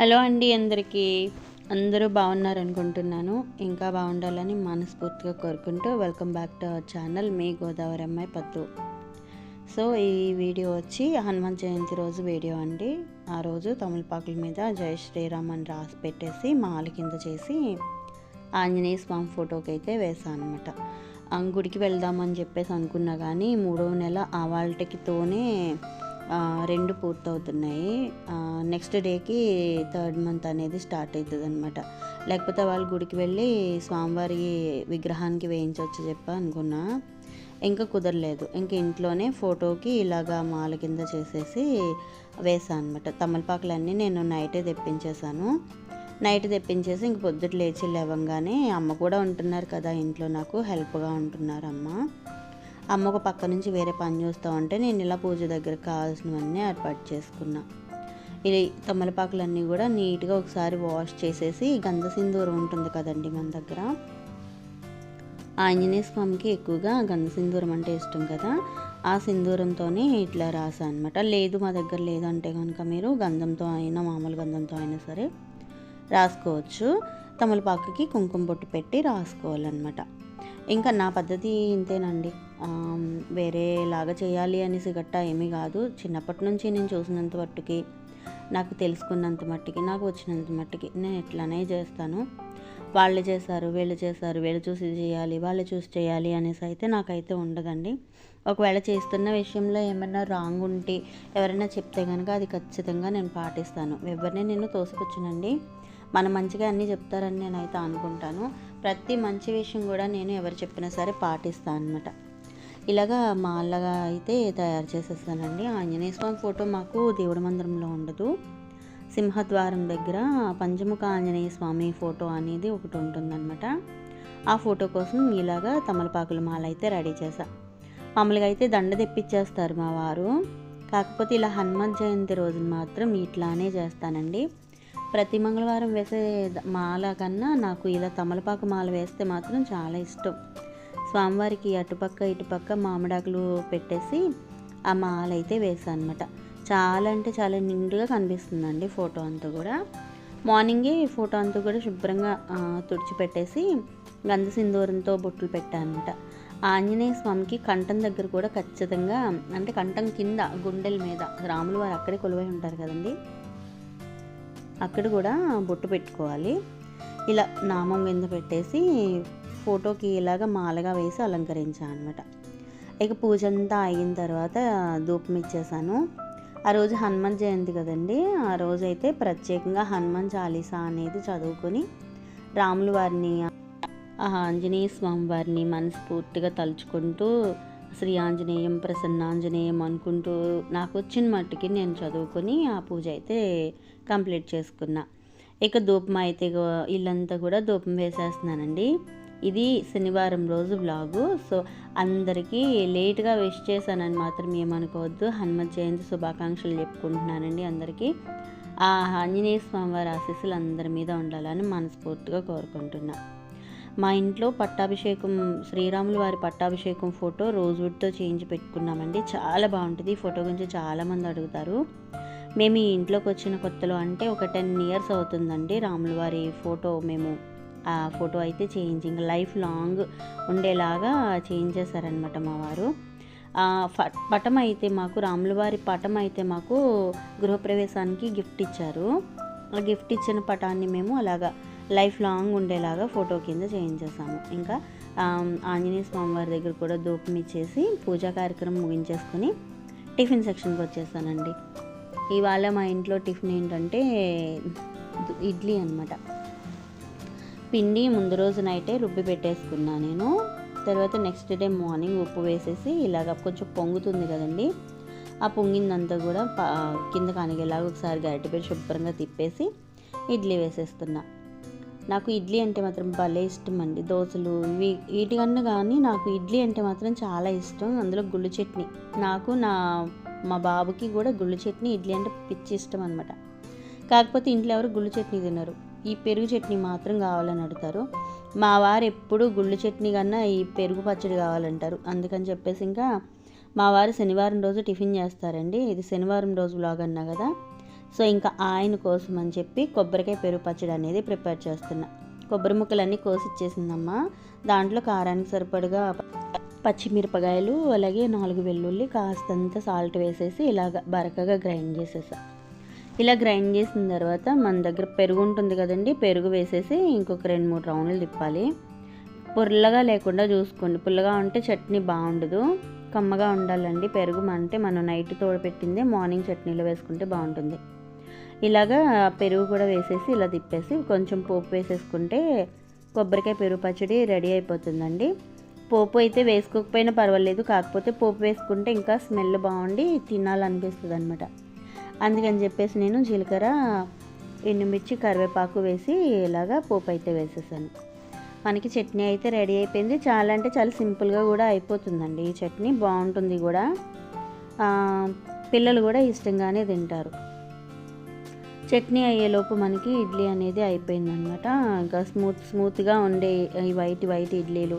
Hello అండి అందరికీ. అందరూ బాగున్నారు అనుకుంటున్నాను ఇంకా బాగుండాలని మనస్ఫూర్తిగా కోరుకుంటూ welcome back to our channel మీ గోదావరి అమ్మాయి పత్తు సో ఈ వీడియో వచ్చి హనుమాన్ జయంతి రోజు వీడియో అండి. ఆ రోజు తమిళపాకుల మీద జై శ్రీరామ్ అని రాసి పెట్టేసి మాల కింద చేసి ఆంజనేయ స్వామి ఫోటోకి అయితే వేసాను అనమాట గుడికి వెళ్దామని చెప్పేసి అనుకున్నా కానీ మూడవ నెల ఆ వాళ్ళకితోనే రెండు పూర్తవుతున్నాయి. నెక్స్ట్ డేకి థర్డ్ మంత్ అనేది స్టార్ట్ అవుతుంది అనమాట లేకపోతే వాళ్ళు గుడికి వెళ్ళి స్వామివారి విగ్రహానికి వేయించవచ్చు చెప్పి అనుకున్నా. ఇంకా కుదరలేదు. ఇంకా ఇంట్లోనే ఫోటోకి ఇలాగా మాల కింద చేసేసి వేసాను అనమాట తమలపాకులన్నీ నేను నైటే తెప్పించేశాను. నైట్ తెప్పించేసి ఇంక పొద్దుట లేచి లేవంగానే అమ్మ కూడా ఉంటున్నారు కదా ఇంట్లో నాకు హెల్ప్గా ఉంటున్నారు అమ్మ అమ్మ ఒక పక్క నుంచి వేరే పని చూస్తూ ఉంటే నేను ఇలా పూజ దగ్గరకు కావాల్సినవన్నీ ఏర్పాటు చేసుకున్నా. ఇది తమలపాకులన్నీ కూడా నీట్గా ఒకసారి వాష్ చేసేసి గంధ సింధూరం ఉంటుంది కదండి మన దగ్గర. ఆంజనేయ స్వామికి ఎక్కువగా గంధ సింధూరం అంటే ఇష్టం కదా. ఆ సింధూరంతోనే ఇట్లా రాసా అనమాట లేదు మా దగ్గర లేదంటే కనుక మీరు గంధంతో అయినా మామూలు గంధంతో అయినా సరే రాసుకోవచ్చు. తమలపాకుకి కుంకుమ బొట్టు పెట్టి రాసుకోవాలన్నమాట. ఇంకా నా పద్ధతి ఇంతేనండి. వేరేలాగా చేయాలి అనేసి గట్ట ఏమీ కాదు. చిన్నప్పటి నుంచి నేను చూసినంత మట్టుకి నాకు తెలుసుకున్నంత మట్టుకి నాకు వచ్చినంత మట్టుకి నేను ఇట్లానే చేస్తాను. వాళ్ళు చేశారు వీళ్ళు చేశారు వీళ్ళు చూసి చేయాలి వాళ్ళు చూసి చేయాలి అనేసి అయితే నాకైతే ఉండదండి. ఒకవేళ చేస్తున్న విషయంలో ఏమైనా రాంగ్ ఉంటే ఎవరైనా చెప్తే కనుక అది ఖచ్చితంగా నేను పాటిస్తాను. ఎవరిని నేను తోసిపుచ్చునండి మన మంచిగా అన్నీ చెప్తారని నేనైతే అనుకుంటాను. ప్రతి మంచి విషయం కూడా నేను ఎవరు చెప్పినా సరే పాటిస్తాను అనమాట ఇలాగా మాలగా అయితే తయారు చేసేస్తానండి. ఆంజనేయ స్వామి ఫోటో మాకు దేవుడి మందిరంలో ఉండదు. సింహద్వారం దగ్గర పంచముఖ ఆంజనేయ స్వామి ఫోటో అనేది ఒకటి ఉంటుందన్నమాట. ఆ ఫోటో కోసం ఇలాగా తమలపాకుల మాల అయితే రెడీ చేశా. మామూలుగా అయితే దండ తెప్పించేస్తారు మా వారు. కాకపోతే ఇలా హనుమత్ జయంతి రోజున మాత్రం ఇట్లానే చేస్తానండి. ప్రతి మంగళవారం వేసే మాల కన్నా నాకు ఇలా తమలపాకు మాల వేస్తే మాత్రం చాలా ఇష్టం. స్వామివారికి అటుపక్క ఇటుపక్క మామిడాకులు పెట్టేసి ఆ మాల అయితే వేసాను అనమాట చాలా అంటే చాలా నిండుగా కనిపిస్తుందండి ఫోటో అంతా కూడా. మార్నింగే ఫోటో అంతా కూడా శుభ్రంగా తుడిచిపెట్టేసి గంధ సింధూరంతో బొట్లు పెట్టానమాట అనమాట ఆంజనేయ స్వామికి కంఠం దగ్గర కూడా ఖచ్చితంగా అంటే కంఠం కింద గుండెల మీద రాములు వారు అక్కడే కొలువై ఉంటారు కదండి. అక్కడ కూడా బొట్టు పెట్టుకోవాలి. ఇలా నామం కింద పెట్టేసి ఫోటోకి ఇలాగ మాలగా వేసి అలంకరించాను అనమాట ఇక పూజ అంతా అయిన తర్వాత ధూపం ఇచ్చేసాను. ఆ రోజు హనుమాన్ జయంతి కదండి. ఆ రోజు అయితే ప్రత్యేకంగా హనుమాన్ చాలీసా అనేది చదువుకొని రాముల వారిని ఆంజనేయ స్వామి వారిని మనస్ఫూర్తిగా తలుచుకుంటూ శ్రీ ఆంజనేయం ప్రసన్నాంజనేయం అనుకుంటూ నాకు వచ్చిన మట్టుకి నేను చదువుకొని ఆ పూజ అయితే కంప్లీట్ చేసుకున్నా. ఇక ధూపం అయితే ఇల్లంతా కూడా ధూపం వేసేస్తున్నానండి. ఇది శనివారం రోజు బ్లాగు సో అందరికీ లేట్గా విష్ చేశానని మాత్రం ఏమనుకోవద్దు. హనుమత్ జయంతి శుభాకాంక్షలు చెప్పుకుంటున్నానండి అందరికీ. ఆ ఆంజనేయ స్వామివారి ఆశీస్సులు అందరి మీద ఉండాలని మనస్ఫూర్తిగా కోరుకుంటున్నాను మా ఇంట్లో పట్టాభిషేకం శ్రీరాములు వారి పట్టాభిషేకం ఫోటో రోజ్వుడ్తో చేయించి పెట్టుకున్నామండి. చాలా బాగుంటుంది. ఈ ఫోటో గురించి చాలామంది అడుగుతారు. మేము ఈ ఇంట్లోకి వచ్చిన కొత్తలో అంటే ఒక టెన్ ఇయర్స్ అవుతుందండి రాములు వారి ఫోటో మేము ఆ ఫోటో అయితే చేంజ్ ఇంకా లైఫ్ లాంగ్ ఉండేలాగా చేంజ్ చేశారనమాట మా వారు. పటం అయితే మాకు రాములవారి పటం అయితే మాకు గృహప్రవేశానికి గిఫ్ట్ ఇచ్చారు. ఆ గిఫ్ట్ ఇచ్చిన పటాన్ని మేము అలాగా లైఫ్ లాంగ్ ఉండేలాగా ఫోటో కింద చేయించేసాము ఇంకా ఆంజనేయ స్వామి వారి దగ్గర కూడా ధూపం ఇచ్చేసి పూజా కార్యక్రమం ముగించేసుకొని టిఫిన్ సెక్షన్కి వచ్చేసానండి. ఇవాళ మా ఇంట్లో టిఫిన్ ఏంటంటే ఇడ్లీ అనమాట పిండి ముందు రోజు నైటే రుబ్బి పెట్టేసుకున్నా నేను. తర్వాత నెక్స్ట్ డే మార్నింగ్ ఉప్పు వేసేసి ఇలాగ కొంచెం పొంగుతుంది కదండి. ఆ పొంగిందంతా కూడా కింద కానిగేలాగా ఒకసారి గరిటెపై శుభ్రంగా తిప్పేసి ఇడ్లీ వేసేస్తున్నా. నాకు ఇడ్లీ అంటే మాత్రం భలే ఇష్టం అండి దోశలు ఇవి వీటికన్నా కానీ నాకు ఇడ్లీ అంటే మాత్రం చాలా ఇష్టం. అందులో గుళ్ళు చట్నీ. నాకు నా మా బాబుకి కూడా గుళ్ళు చట్నీ ఇడ్లీ అంటే పిచ్చి ఇష్టం అనమాట కాకపోతే ఇంట్లో ఎవరు గుళ్ళు చట్నీ తినరు. ఈ పెరుగు చట్నీ మాత్రం కావాలని అడుగుతారు. మా వారు ఎప్పుడు గుళ్ళు చట్నీ కన్నా ఈ పెరుగు పచ్చడి కావాలంటారు. అందుకని చెప్పేసి ఇంకా మా వారు శనివారం రోజు టిఫిన్ చేస్తారండి. ఇది శనివారం రోజు బ్లాగ్ అన్నా కదా. సో ఇంకా ఆయన కోసం అని చెప్పి కొబ్బరికాయ పెరుగు పచ్చడి అనేది ప్రిపేర్ చేస్తున్నా. కొబ్బరి ముక్కలన్నీ కోసి ఇచ్చేసిందమ్మా. దాంట్లో కారానికి సరిపడగా పచ్చిమిరపకాయలు అలాగే నాలుగు వెల్లుల్లి కాస్తంత సాల్ట్ వేసేసి ఇలాగ బరకగా గ్రైండ్ చేసేసా. ఇలా గ్రైండ్ చేసిన తర్వాత మన దగ్గర పెరుగు ఉంటుంది కదండి పెరుగు వేసేసి ఇంకొక రెండు మూడు రౌండ్లు తిప్పాలి. పుల్లగా లేకుండా చూసుకోండి. పుల్లగా ఉంటే చట్నీ బాగుండదు. కమ్మగా ఉండాలండి. పెరుగు అంటే మనం నైట్ తోడపెట్టిందే మార్నింగ్ చట్నీలో వేసుకుంటే బాగుంటుంది. ఇలాగా పెరుగు కూడా వేసేసి ఇలా తిప్పేసి కొంచెం పోపు వేసేసుకుంటే కొబ్బరికాయ పెరుగు పచ్చడి రెడీ అయిపోతుందండి. పోపు అయితే వేసుకోకపోయినా పర్వాలేదు కాకపోతే పోపు వేసుకుంటే ఇంకా స్మెల్ బాగుండి తినాలనిపిస్తుంది అనమాట అందుకని చెప్పేసి నేను జీలకర్ర ఎండుమిర్చి కరివేపాకు వేసి ఇలాగా పోపు అయితే వేసేసాను. మనకి చట్నీ అయితే రెడీ అయిపోయింది. చాలా అంటే చాలా సింపుల్గా కూడా అయిపోతుందండి ఈ చట్నీ. బాగుంటుంది కూడా. పిల్లలు కూడా ఇష్టంగానే తింటారు. చట్నీ అయ్యేలోపు మనకి ఇడ్లీ అనేది అయిపోయిందనమాట ఇంకా స్మూత్ స్మూత్గా ఉండే ఈ వైట్ వైట్ ఇడ్లీలు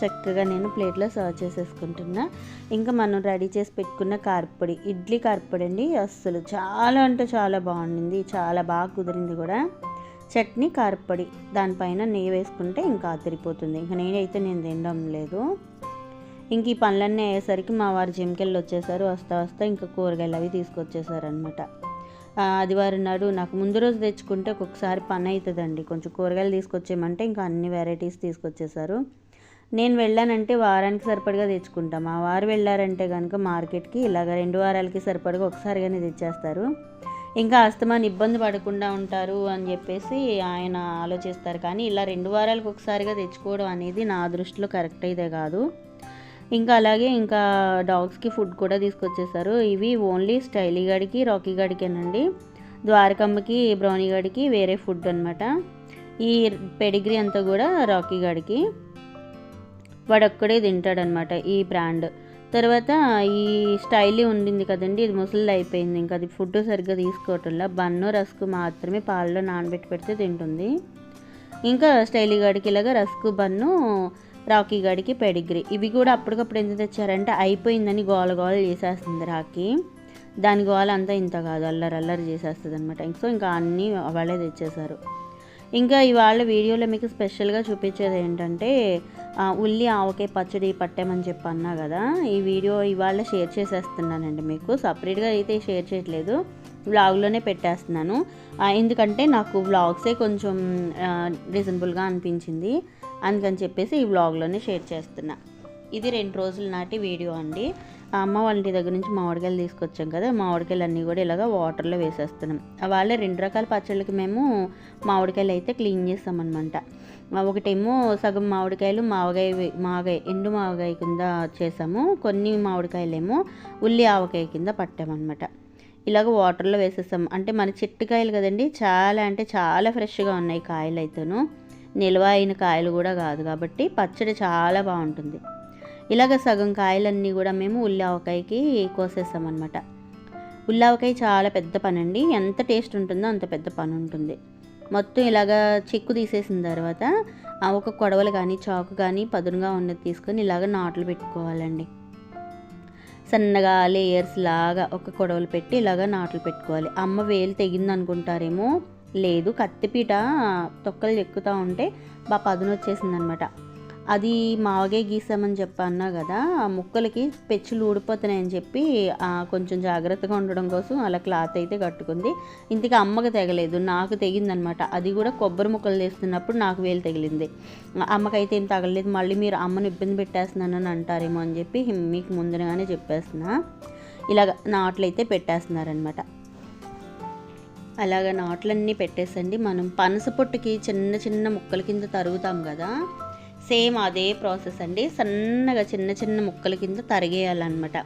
చక్కగా నేను ప్లేట్లో సర్వ్ చేసేసుకుంటున్నా. ఇంకా మనం రెడీ చేసి పెట్టుకున్న కారపొడి ఇడ్లీ కారపొడి అండి అస్సలు చాలా అంటే చాలా బాగుండింది చాలా బాగా కుదిరింది కూడా. చట్నీ కారపొడి దానిపైన నెయ్యి వేసుకుంటే ఇంకా అదిరిపోతుంది ఇంకా నేనైతే నేను తినడం లేదు. ఇంక ఈ పనులన్నీ అయ్యేసరికి మా వారు జిమ్కెళ్ళి వచ్చేసారు వస్తా వస్తా ఇంకా కూరగాయలు అవి తీసుకొచ్చేసారనమాట ఆదివారం నాడు నాకు ముందు రోజు తెచ్చుకుంటే ఒక్కొక్కసారి పని అవుతుందండి కొంచెం కూరగాయలు తీసుకొచ్చేయమంటే ఇంకా అన్ని వెరైటీస్ తీసుకొచ్చేసారు నేను వెళ్ళానంటే వారానికి సరిపడగా తెచ్చుకుంటాం. ఆ వారు వెళ్ళారంటే కనుక మార్కెట్కి ఇలాగ రెండు వారాలకి సరిపడగా ఒకసారిగానే తెచ్చేస్తారు. ఇంకా అస్తమాన్ ఇబ్బంది పడకుండా ఉంటారు అని చెప్పేసి ఆయన ఆలోచిస్తారు. కానీ ఇలా రెండు వారాలకు ఒకసారిగా తెచ్చుకోవడం అనేది నా దృష్టిలో కరెక్ట్ అయితే కాదు. ఇంకా అలాగే ఇంకా డాగ్స్కి ఫుడ్ కూడా తీసుకొచ్చేసారు. ఇవి ఓన్లీ స్టైలీ గడికి రాకీ గడికేనండి. ద్వారకమ్మకి బ్రౌనీ గడికి వేరే ఫుడ్ అనమాట ఈ పెడిగ్రీ అంతా కూడా రాకీ గడికి. వాడొక్కడే తింటాడనమాట ఈ బ్రాండ్. తర్వాత ఈ స్టైలీ ఉండింది కదండి ఇది ముసలిది అయిపోయింది. ఇంకా అది ఫుడ్ సరిగ్గా తీసుకోవటంలో బన్ను రస్కు మాత్రమే పాలలో నానబెట్టి పెడితే తింటుంది. ఇంకా స్టైలీ గడికి ఇలాగా రస్కు బన్ను రాకీ గడికి పెడిగ్రీ. ఇవి కూడా అప్పటికప్పుడు ఎందుకు తెచ్చారంటే అయిపోయిందని గోల గోల చేసేస్తుంది రాకీ. దాని గోల అంతా ఇంత కాదు అల్లరి అల్లరి చేసేస్తుంది అనమాట సో ఇంకా అన్నీ వాళ్ళే తెచ్చేశారు. ఇంకా ఇవాళ వీడియోలో మీకు స్పెషల్గా చూపించేది ఏంటంటే ఉల్లి ఆవకే పచ్చడి పట్టామని చెప్పి అన్నా కదా ఈ వీడియో ఇవాళ షేర్ చేసేస్తున్నానండి మీకు. సపరేట్గా అయితే షేర్ చేయట్లేదు వ్లాగ్లోనే పెట్టేస్తున్నాను. ఎందుకంటే నాకు వ్లాగ్సే కొంచెం రీజనబుల్గా అనిపించింది. అందుకని చెప్పేసి ఈ వ్లాగ్లోనే షేర్ చేస్తున్నా. ఇది రెండు రోజుల నాటి వీడియో అండి. అమ్మ వాళ్ళ ఇంటి దగ్గర నుంచి మామిడికాయలు తీసుకొచ్చాం కదా మామిడికాయలు అన్నీ కూడా ఇలాగ వాటర్లో వేసేస్తున్నాం. వాళ్ళే రెండు రకాల పచ్చళ్ళకి మేము మామిడికాయలు అయితే క్లీన్ చేస్తామన్నమాట. ఒకటేమో సగం మామిడికాయలు మావగాయ మాగాయ ఎండు మావగాయ కింద చేసాము. కొన్ని మామిడికాయలేమో ఉల్లి ఆవకాయ కింద పట్టామన్నమాట. ఇలాగ వాటర్లో వేసేస్తాం. అంటే మన చెట్టుకాయలు కదండి చాలా అంటే చాలా ఫ్రెష్గా ఉన్నాయి కాయలు అయితేను. నిల్వ అయిన కాయలు కూడా కాదు కాబట్టి పచ్చడి చాలా బాగుంటుంది. ఇలాగ సగం కాయలన్నీ కూడా మేము ఉల్లావకాయకి కోసేస్తామన్నమాట. ఉల్లావకాయ చాలా పెద్ద పని అండి ఎంత టేస్ట్ ఉంటుందో అంత పెద్ద పని ఉంటుంది. మొత్తం ఇలాగా చెక్కు తీసేసిన తర్వాత ఒక కొడవలు కానీ చాకు కానీ పదునుగా ఉన్నది తీసుకొని ఇలాగ నాట్లు పెట్టుకోవాలండి. సన్నగా లేయర్స్ లాగా ఒక కొడవలు పెట్టి ఇలాగ నాట్లు పెట్టుకోవాలి. అమ్మ వేలు తెగింది అనుకుంటారేమో లేదు కత్తిపీట తొక్కలు ఎక్కుతూ ఉంటే బాగా పదును వచ్చేసిందనమాట. అది మావగే గీసామని చెప్పి అన్నా కదా ఆ ముక్కలకి పెచ్చులు ఊడిపోతున్నాయని చెప్పి కొంచెం జాగ్రత్తగా ఉండడం కోసం అలా క్లాత్ అయితే కట్టుకుంది. ఇంతకు అమ్మకి తెగలేదు నాకు తెగిందనమాట. అది కూడా కొబ్బరి ముక్కలు తీస్తున్నప్పుడు నాకు వేలు తగిలింది. అమ్మకైతే ఏం తగలేదు మళ్ళీ మీరు అమ్మను ఇబ్బంది పెట్టేస్తున్నానని అంటారేమో అని చెప్పి మీకు ముందుగానే చెప్పేస్తున్నా. ఇలాగ నాట్లయితే పెట్టేస్తున్నారనమాట. అలాగ నాట్లన్నీ పెట్టేసండి. మనం పనస పొట్టుకి చిన్న చిన్న ముక్కల కింద తరుగుతాం కదా సేమ్ అదే ప్రాసెస్ అండి. సన్నగా చిన్న చిన్న ముక్కల కింద తరిగేయాలన్నమాట.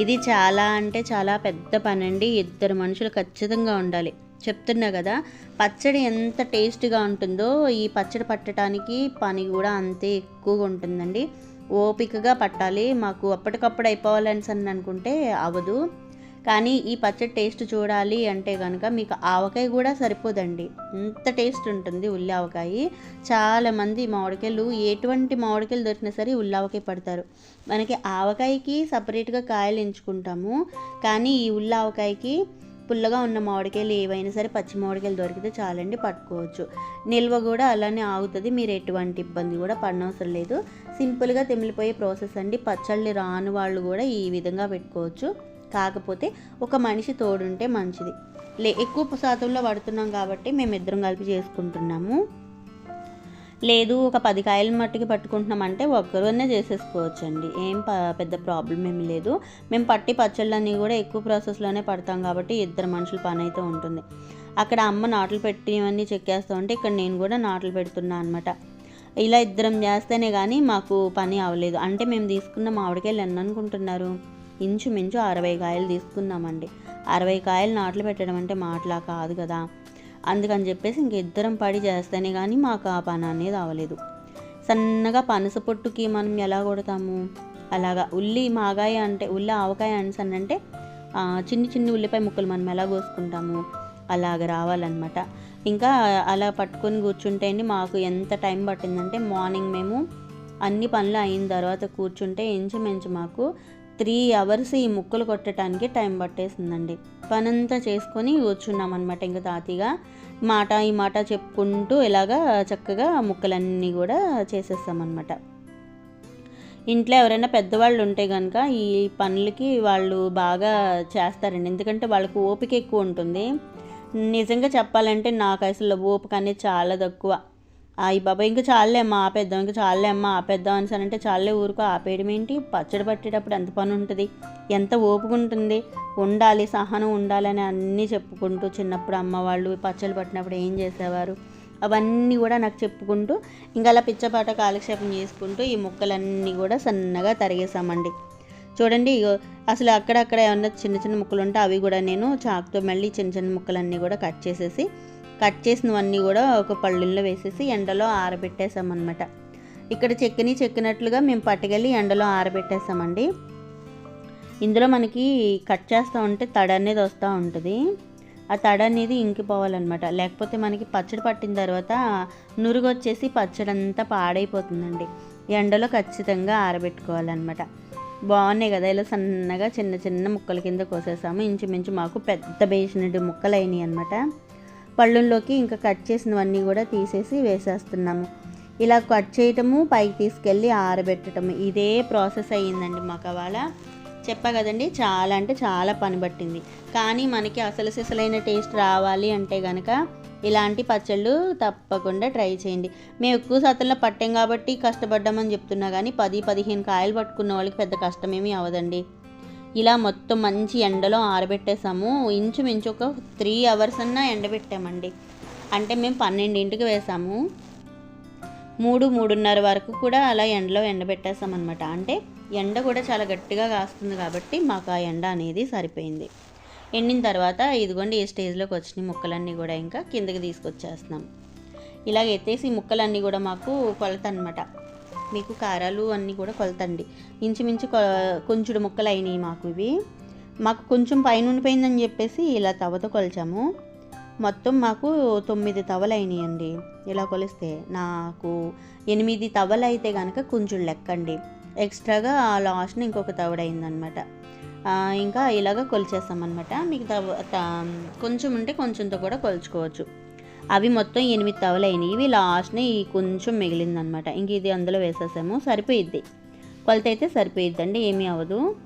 ఇది చాలా అంటే చాలా పెద్ద పని అండి ఇద్దరు మనుషులు ఖచ్చితంగా ఉండాలి. చెప్తున్నా కదా పచ్చడి ఎంత టేస్ట్గా ఉంటుందో ఈ పచ్చడి పట్టడానికి పని కూడా అంతే ఎక్కువగా ఉంటుందండి. ఓపికగా పట్టాలి. మాకు అప్పటికప్పుడు అయిపోవాలని అని అనుకుంటే అవ్వదు కానీ ఈ పచ్చడి టేస్ట్ చూడాలి అంటే కనుక మీకు ఆవకాయ కూడా సరిపోదండి. అంత టేస్ట్ ఉంటుంది ఉల్లి ఆవకాయ. చాలామంది మామిడికాయలు ఎటువంటి మామిడికాయలు దొరికినా సరే ఉల్లి ఆవకాయ పడతారు. మనకి ఆవకాయకి సపరేట్గా కాయలు ఎంచుకుంటాము. కానీ ఈ ఉల్లి ఆవకాయకి పుల్లగా ఉన్న మామిడికాయలు ఏవైనా సరే పచ్చి మామిడికాయలు దొరికితే చాలండి పట్టుకోవచ్చు. నిల్వ కూడా అలానే ఆగుతుంది. మీరు ఎటువంటి ఇబ్బంది కూడా పడనవసరం లేదు. సింపుల్గా తెమిలిపోయే ప్రాసెస్ అండి. పచ్చళ్ళు రాని వాళ్ళు కూడా ఈ విధంగా పెట్టుకోవచ్చు. కాకపోతే ఒక మనిషి తోడుంటే మంచిది. లే ఎక్కువ శాతంలో పడుతున్నాం కాబట్టి మేము ఇద్దరం కలిపి చేసుకుంటున్నాము. లేదు ఒక పది కాయల మట్టుకి పట్టుకుంటున్నామంటే ఒక్కరోనే చేసేసుకోవచ్చండి. ఏం పెద్ద ప్రాబ్లం ఏమి లేదు. మేము పట్టి పచ్చళ్ళన్నీ కూడా ఎక్కువ ప్రాసెస్లోనే పడతాం కాబట్టి ఇద్దరు మనుషుల పని అయితే ఉంటుంది. అక్కడ అమ్మ నాట్లు పెట్టినవన్నీ చెక్కేస్తూ ఉంటే ఇక్కడ నేను కూడా నాట్లు పెడుతున్నా అనమాట ఇలా ఇద్దరం చేస్తేనే కానీ మాకు పని అవ్వలేదు. అంటే మేము తీసుకున్న మామిడికాయలు ఎన్ని అనుకుంటున్నారు? ఇంచుమించు అరవై కాయలు తీసుకున్నామండి అరవై కాయలు నాట్లు పెట్టడం అంటే మాటలా కాదు కదా. అందుకని చెప్పేసి ఇంక ఇద్దరం పడి చేస్తేనే కానీ మాకు ఆ పని అనేది అవ్వలేదు. సన్నగా పనస పొట్టుకి మనం ఎలా కొడతాము? అలాగా ఉల్లి మాగాయ అంటే ఉల్లి ఆవకాయ అంటే చిన్ని చిన్ని ఉల్లిపాయ ముక్కలు మనం ఎలా కోసుకుంటాము? అలాగ రావాలన్నమాట. ఇంకా అలా పట్టుకొని కూర్చుంటే అండి మాకు ఎంత టైం పట్టిందంటే మార్నింగ్ మేము అన్ని పనులు అయిన తర్వాత కూర్చుంటే ఇంచుమించు మాకు త్రీ అవర్స్ ఈ ముక్కలు కొట్టడానికి టైం పట్టేసిందండి. పనంతా చేసుకొని కూర్చున్నాం అనమాట ఇంకా తాతిగా మాట ఈ మాట చెప్పుకుంటూ ఇలాగా చక్కగా ముక్కలన్నీ కూడా చేసేస్తామన్నమాట. ఇంట్లో ఎవరైనా పెద్దవాళ్ళు ఉంటే కనుక ఈ పనులకి వాళ్ళు బాగా చేస్తారండి. ఎందుకంటే వాళ్ళకు ఓపిక ఎక్కువ ఉంటుంది. నిజంగా చెప్పాలంటే నాకు అసలు ఓపిక అనేది చాలా తక్కువ. అయ్యి బాబాయ్ ఇంకా చాలే అమ్మ ఆపేద్దాం ఇంకా చాలే అమ్మ ఆపేద్దాం అని అంటే చాలే ఊరుకో ఆపేయడం ఏంటి? పచ్చడి పట్టేటప్పుడు ఎంత పని ఉంటుంది? ఎంత ఓపుకుంటుంది ఉంటుంది? ఉండాలి సహనం ఉండాలని అన్నీ చెప్పుకుంటూ చిన్నప్పుడు అమ్మ వాళ్ళు పచ్చడి పట్టినప్పుడు ఏం చేసేవారు? అవన్నీ కూడా నాకు చెప్పుకుంటూ ఇంకా అలా పిచ్చపాట కాలక్షేపం చేసుకుంటూ ఈ ముక్కలన్నీ కూడా సన్నగా తరిగేసామండి చూడండి అసలు అక్కడక్కడ ఏమన్నా చిన్న చిన్న ముక్కలు ఉంటే అవి కూడా నేను చాకుతో మళ్ళీ చిన్న చిన్న ముక్కలన్నీ కూడా కట్ చేసేసి కట్ చేసినవన్నీ కూడా ఒక పళ్ళుల్లో వేసేసి ఎండలో ఆరబెట్టేసామన్నమాట. ఇక్కడ చెక్కని చెక్కినట్లుగా మేము పట్టుకెళ్ళి ఎండలో ఆరబెట్టేసామండి. ఇందులో మనకి కట్ చేస్తూ ఉంటే తడ అనేది వస్తూ ఉంటుంది. ఆ తడ అనేది ఇంకిపోవాలన్నమాట. లేకపోతే మనకి పచ్చడి పట్టిన తర్వాత నురుగు వచ్చేసి పచ్చడి అంతా పాడైపోతుందండి. ఎండలో ఖచ్చితంగా ఆరబెట్టుకోవాలన్నమాట. బాగున్నాయి కదా ఇలా సన్నగా చిన్న చిన్న ముక్కల కింద కోసేసాము. ఇంచుమించు మాకు పెద్ద బేసినట్టు ముక్కలు అయినాయి అనమాట పళ్ళుల్లోకి ఇంకా కట్ చేసినవన్నీ కూడా తీసేసి వేసేస్తున్నాము. ఇలా కట్ చేయటము పైకి తీసుకెళ్ళి ఆరబెట్టడము ఇదే ప్రాసెస్ అయ్యిందండి మాకు అవాళ. చెప్పా కదండి చాలా అంటే చాలా పని పట్టింది. కానీ మనకి అసలు సిసలైన టేస్ట్ రావాలి అంటే కనుక ఇలాంటి పచ్చళ్ళు తప్పకుండా ట్రై చేయండి. మేము ఎక్కువ శాతంలో పట్టాం కాబట్టి కష్టపడ్డామని చెప్తున్నా కానీ పది పదిహేను కాయలు పట్టుకున్న వాళ్ళకి పెద్ద కష్టమేమీ అవదండి ఇలా మొత్తం మంచి ఎండలో ఆరబెట్టేసాము. ఇంచుమించు ఒక త్రీ అవర్స్ అన్నా ఎండబెట్టామండి. అంటే మేము పన్నెండింటికి వేసాము. మూడు మూడున్నర వరకు కూడా అలా ఎండలో ఎండబెట్టేసామన్నమాట. అంటే ఎండ కూడా చాలా గట్టిగా కాస్తుంది కాబట్టి మాకు ఆ ఎండ అనేది సరిపోయింది. ఎండిన తర్వాత ఇదిగోండి ఏ స్టేజ్లోకి వచ్చినాయి ముక్కలన్నీ కూడా ఇంకా కిందకి తీసుకొచ్చేస్తున్నాం. ఇలాగ ఎత్తేసి ముక్కలన్నీ కూడా మాకు కొలత అనమాట మీకు కారాలు అన్నీ కూడా కొలతండి. ఇంచుమించు కొంచెం ముక్కలు అయినాయి మాకు ఇవి. మాకు కొంచెం పైన ఉండిపోయిందని చెప్పేసి ఇలా తవతో కొలిచాము. మొత్తం మాకు తొమ్మిది తవలు అయినాయండి. ఇలా కొలిస్తే నాకు ఎనిమిది తవలు అయితే కనుక కొంచెం లెక్కండి. ఎక్స్ట్రాగా లాస్ట్ని ఇంకొక తవడైందనమాట ఇంకా ఇలాగ కొలిచేస్తామన్నమాట. మీకు తవ కొంచెం ఉంటే కొంచెంతో కూడా కొలుచుకోవచ్చు. అవి మొత్తం ఎనిమిది తవలైనవి ఇవి లాస్ట్ని కొంచెం మిగిలిందనమాట. ఇంక ఇది అందులో వేసేసాము. సరిపోయిద్ది. కొలత అయితే సరిపోయిద్దండి. ఏమీ అవ్వదు.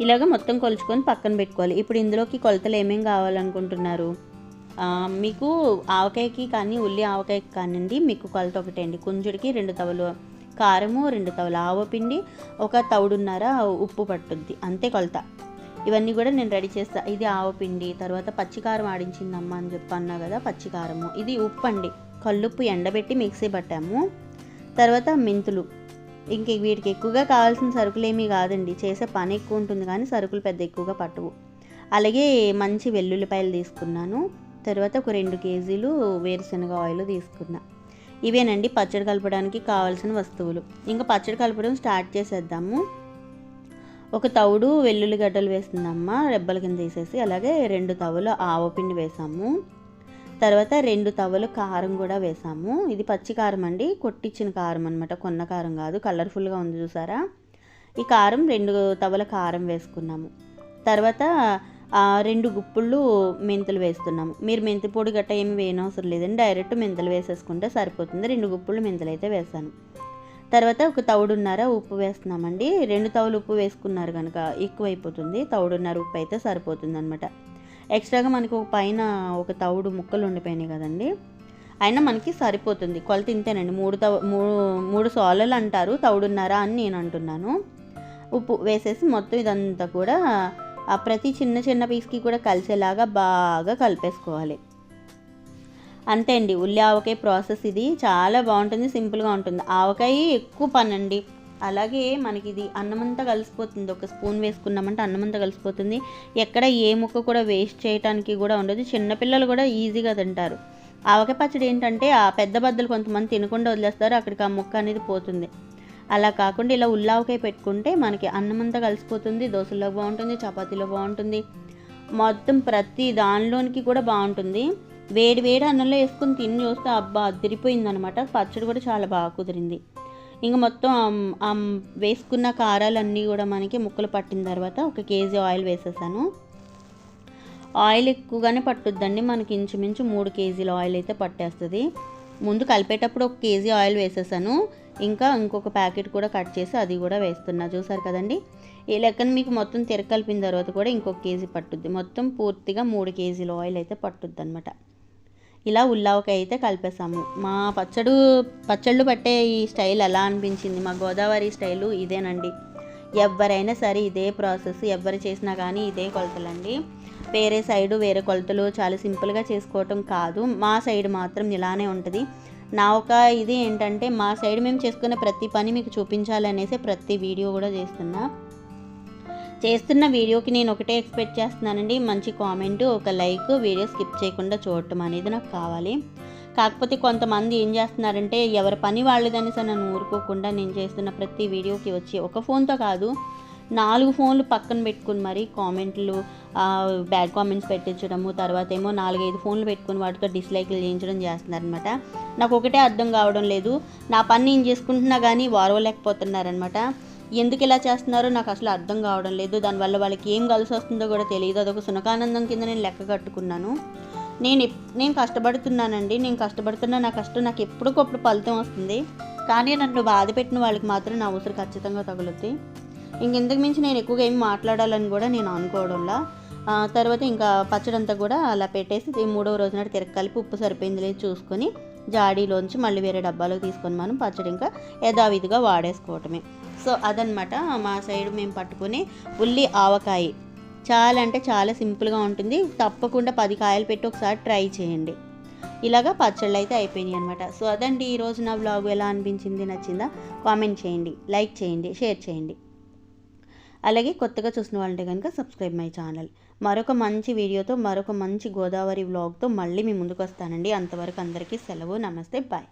ఇలాగ మొత్తం కొలుచుకొని పక్కన పెట్టుకోవాలి. ఇప్పుడు ఇందులోకి కొలతలు ఏమేమి కావాలనుకుంటున్నారు? మీకు ఆవకాయకి కానీ ఉల్లి ఆవకాయకి కానివ్వండి మీకు కొలత ఒకటే అండి. కుంజుడికి రెండు తవలు కారము రెండు తవలు ఆవపిండి ఒక తవుడున్నర ఉప్పు పట్టుద్ది. అంతే కొలత. ఇవన్నీ కూడా నేను రెడీ చేస్తా. ఇది ఆవపిండి తర్వాత పచ్చికారం ఆడించిందమ్మ అని చెప్పి అన్నా కదా పచ్చికారము. ఇది ఉప్పు అండి. కల్లుప్పు ఎండబెట్టి మిక్సీ పట్టాము. తర్వాత మెంతులు. ఇంక వీటికి ఎక్కువగా కావాల్సిన సరుకులు ఏమీ కాదండి. చేసే పని ఎక్కువ ఉంటుంది కానీ సరుకులు పెద్ద ఎక్కువగా పట్టవు. అలాగే మంచి వెల్లుల్లిపాయలు తీసుకున్నాను. తర్వాత ఒక రెండు కేజీలు వేరుశనగ ఆయిల్ తీసుకున్నా. ఇవేనండి పచ్చడి కలపడానికి కావాల్సిన వస్తువులు. ఇంకా పచ్చడి కలపడం స్టార్ట్ చేసేద్దాము. ఒక తవుడు వెల్లుల్లిగడ్డలు వేసిందమ్మ రెబ్బల కింద తీసేసి అలాగే రెండు తవులు ఆవపిండి వేసాము. తర్వాత రెండు తవలు కారం కూడా వేసాము. ఇది పచ్చి కారం అండి కొట్టించిన కారం అనమాట కొన్న కారం కాదు కలర్ఫుల్గా ఉంది చూసారా? ఈ కారం రెండు తవల కారం వేసుకున్నాము. తర్వాత రెండు గుప్పుళ్ళు మెంతులు వేస్తున్నాము. మీరు మెంతి పొడి గట్ట ఏమి వేయనవసరం లేదండి డైరెక్ట్ మెంతులు వేసేసుకుంటే సరిపోతుంది. రెండు గుప్పుళ్ళు మెంతులు అయితే వేసాను. తర్వాత ఒక తౌడున్నర ఉప్పు వేస్తున్నామండి. రెండు తవులు ఉప్పు వేసుకున్నారు కనుక ఎక్కువైపోతుంది. తౌడున్నర ఉప్పు అయితే సరిపోతుంది అనమాట ఎక్స్ట్రాగా మనకి ఒక పైన ఒక తౌడు ముక్కలు ఉండిపోయినాయి కదండి. అయినా మనకి సరిపోతుంది. కొలత ఇంతేనండి. మూడు తవ మూడు మూడు సోలలు అంటారు. తౌడున్నర అని నేను అంటున్నాను. ఉప్పు వేసేసి మొత్తం ఇదంతా కూడా ప్రతి చిన్న చిన్న పీస్కి కూడా కలిసేలాగా బాగా కలిపేసుకోవాలి. అంతే అండి. ఉల్లి ఆవకాయ ప్రాసెస్ ఇది చాలా బాగుంటుంది సింపుల్గా ఉంటుంది. ఆవకాయ ఎక్కువ పని అండి అలాగే మనకి ఇది అన్నమంతా కలిసిపోతుంది. ఒక స్పూన్ వేసుకున్నామంటే అన్నమంతా కలిసిపోతుంది. ఎక్కడ ఏ ముక్క కూడా వేస్ట్ చేయడానికి కూడా ఉండదు. చిన్నపిల్లలు కూడా ఈజీగా తింటారు. ఆవకాయ పచ్చడి ఏంటంటే ఆ పెద్ద బద్దలు కొంతమంది తినకుండా వదిలేస్తారు. అక్కడికి ఆ ముక్క అనేది పోతుంది. అలా కాకుండా ఇలా ఉల్లావకాయ పెట్టుకుంటే మనకి అన్నమంతా కలిసిపోతుంది. దోశలో బాగుంటుంది చపాతీలో బాగుంటుంది. మొత్తం ప్రతి దానిలోనికి కూడా బాగుంటుంది. వేడి వేడి అన్నంలో వేసుకుని తిని చూస్తే అబ్బా అదిరిపోయిందనమాట పచ్చడి కూడా చాలా బాగా కుదిరింది. ఇంకా మొత్తం వేసుకున్న కారాలన్నీ కూడా మనకి ముక్కలు పట్టిన తర్వాత ఒక కేజీ ఆయిల్ వేసేసాను. ఆయిల్ ఎక్కువగానే పట్టుద్దండి మనకి ఇంచుమించు మూడు కేజీల ఆయిల్ అయితే పట్టేస్తుంది. ముందు కలిపేటప్పుడు ఒక కేజీ ఆయిల్ వేసేసాను. ఇంకా ఇంకొక ప్యాకెట్ కూడా కట్ చేసి అది కూడా వేస్తున్నా. చూసారు కదండి? ఈ లెక్కన మీకు మొత్తం తిరగలిపిన తర్వాత కూడా ఇంకొక కేజీ పట్టుద్ది. మొత్తం పూర్తిగా మూడు కేజీల ఆయిల్ అయితే పట్టుద్ది అనమాట ఇలా ఉల్లావకాయ అయితే కలిపేసాము మా పచ్చడు పచ్చళ్ళు పట్టే ఈ స్టైల్ ఎలా అనిపించింది? మా గోదావరి స్టైలు ఇదేనండి. ఎవరైనా సరే ఇదే ప్రాసెస్ ఎవరు చేసినా కానీ ఇదే కొలతలండి. వేరే సైడు వేరే కొలతలు చాలా సింపుల్గా చేసుకోవటం కాదు. మా సైడ్ మాత్రం ఇలానే ఉంటుంది. నా ఒక ఇది ఏంటంటే మా సైడ్ మేము చేసుకునే ప్రతి పని మీకు చూపించాలనేసి ప్రతి వీడియో కూడా చేస్తున్నా. చేస్తున్న వీడియోకి నేను ఒకటే ఎక్స్పెక్ట్ చేస్తున్నానండి. మంచి కామెంట్ ఒక లైక్ వీడియో స్కిప్ చేయకుండా చూడటం అనేది నాకు కావాలి. కాకపోతే కొంతమంది ఏం చేస్తున్నారంటే ఎవరి పని వాళ్ళదని సరే నన్ను ఊరుకోకుండా నేను చేస్తున్న ప్రతి వీడియోకి వచ్చి ఒక ఫోన్తో కాదు నాలుగు ఫోన్లు పక్కన పెట్టుకుని మరి కామెంట్లు బ్యాడ్ కామెంట్స్ పెట్టించడము తర్వాత ఏమో నాలుగైదు ఫోన్లు పెట్టుకుని వాటితో డిస్లైక్లు చేయించడం చేస్తున్నారనమాట నాకు ఒకటే అర్థం కావడం లేదు. నా పని నేను చేసుకుంటున్నా కానీ వారవలేకపోతున్నారనమాట ఎందుకు ఇలా చేస్తున్నారో నాకు అసలు అర్థం కావడం లేదు. దానివల్ల వాళ్ళకి ఏం కలిసి వస్తుందో కూడా తెలియదు. అదొక సునకానందం కింద నేను లెక్క కట్టుకున్నాను. నేను నేను కష్టపడుతున్నానండి. నేను కష్టపడుతున్నా నా కష్టం నాకు ఎప్పటికప్పుడు ఫలితం వస్తుంది. కానీ నన్ను బాధ పెట్టిన వాళ్ళకి మాత్రం నా ఉసురు ఖచ్చితంగా తగులుద్ది. ఇంకెందుకు మించి నేను ఎక్కువగా ఏం మాట్లాడాలని కూడా నేను అనుకోవడంలా. తర్వాత ఇంకా పచ్చడంతా కూడా అలా పెట్టేసి మూడవ రోజు నాడు తిరగ కలిపి ఉప్పు సరిపోయింది లేదు చూసుకొని జాడీలోంచి మళ్ళీ వేరే డబ్బాలోకి తీసుకొని మనం పచ్చడి ఇంకా యథావిధిగా వాడేసుకోవటమే. సో అదనమాట మా సైడ్ మేము పట్టుకుని ఉల్లి ఆవకాయ చాలా అంటే చాలా సింపుల్గా ఉంటుంది. తప్పకుండా పది కాయలు పెట్టి ఒకసారి ట్రై చేయండి. ఇలాగా పచ్చళ్ళు అయితే అయిపోయినాయి అనమాట సో అదండి ఈరోజు నా బ్లాగ్ ఎలా అనిపించింది? నచ్చిందా? కామెంట్ చేయండి. లైక్ చేయండి. షేర్ చేయండి. అలాగే కొత్తగా చూసిన వాళ్ళంటే కనుక సబ్స్క్రైబ్ మై ఛానల్. మరొక మంచి వీడియోతో మరొక మంచి గోదావరి వ్లాగ్తో మళ్ళీ మీ ముందుకు వస్తానండి అంతవరకు అందరికీ సెలవు. నమస్తే. బాయ్.